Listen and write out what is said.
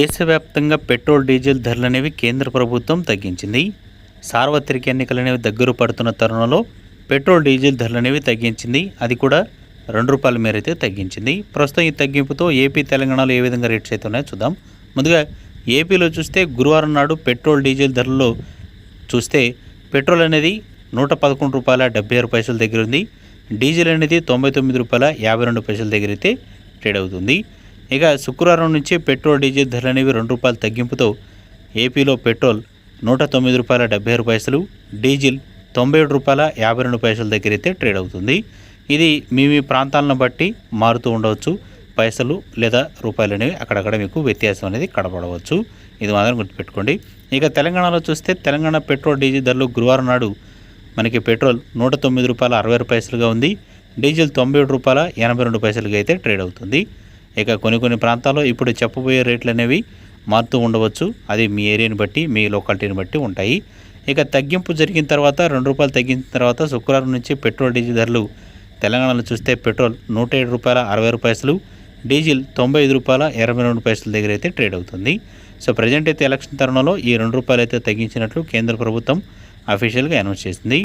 దేశవ్యాప్తంగా petrol diesel ధరలు అనేవి కేంద్ర ప్రభుత్వం తగ్గించింది. సార్వత్రిక ఎన్నికలు అనేవి దగ్గర పడుతున్న తరుణంలో పెట్రోల్ డీజిల్ ధరలు అనేవి తగ్గించింది. అది కూడా రెండు రూపాయల మేర అయితే తగ్గించింది. ప్రస్తుతం ఈ తగ్గింపుతో ఏపీ తెలంగాణలో ఏ విధంగా రేట్స్ అయితే ఉన్నాయో చూద్దాం. ముందుగా ఏపీలో చూస్తే గురువారం నాడు పెట్రోల్ డీజిల్ ధరల్లో చూస్తే పెట్రోల్ అనేది నూట పదకొండు రూపాయల డెబ్బై ఆరు పైసల దగ్గర ఉంది. డీజిల్ అనేది తొంభై తొమ్మిది రూపాయల యాభై రెండు పైసల దగ్గర అయితే ట్రేడ్ అవుతుంది. ఇక శుక్రవారం నుంచి పెట్రోల్ డీజిల్ ధరలు అనేవి రెండు రూపాయల తగ్గింపుతో ఏపీలో పెట్రోల్ నూట తొమ్మిది రూపాయల డెబ్బై ఆరు పైసలు డీజిల్ తొంభై ఏడు రూపాయల యాభై రెండు పైసల దగ్గర అయితే ట్రేడ్ అవుతుంది. ఇది మీ మీ ప్రాంతాలను బట్టి మారుతూ ఉండవచ్చు. పైసలు లేదా రూపాయలు అనేవి అక్కడక్కడ మీకు వ్యత్యాసం అనేది కనబడవచ్చు. ఇది మాత్రం గుర్తుపెట్టుకోండి. ఇక తెలంగాణలో చూస్తే తెలంగాణ పెట్రోల్ డీజిల్ ధరలు గురువారం నాడు మనకి పెట్రోల్ నూట తొమ్మిది రూపాయల అరవై ఆరు పైసలుగా ఉంది. డీజిల్ తొంభై ఏడు రూపాయల ఎనభై రెండు పైసలుగా అయితే ట్రేడ్ అవుతుంది. ఇక కొన్ని కొన్ని ప్రాంతాల్లో ఇప్పుడు చెప్పబోయే రేట్లు అనేవి మారుతూ ఉండవచ్చు. అది మీ ఏరియాని బట్టి మీ లోకాలిటీని బట్టి ఉంటాయి. ఇక తగ్గింపు జరిగిన తర్వాత రెండు రూపాయలు తగ్గించిన తర్వాత శుక్రవారం నుంచి పెట్రోల్ డీజిల్ ధరలు తెలంగాణలో చూస్తే పెట్రోల్ నూట ఏడు రూపాయల అరవై ఆరు పైసలు డీజిల్ తొంభై ఐదు రూపాయల ఇరవై రెండు పైసల దగ్గర అయితే ట్రేడ్ అవుతుంది. సో ప్రజెంట్ అయితే ఎలక్షన్ తరుణంలో ఈ రెండు రూపాయలు అయితే తగ్గించినట్లు కేంద్ర ప్రభుత్వం అఫీషియల్గా అనౌన్స్ చేసింది.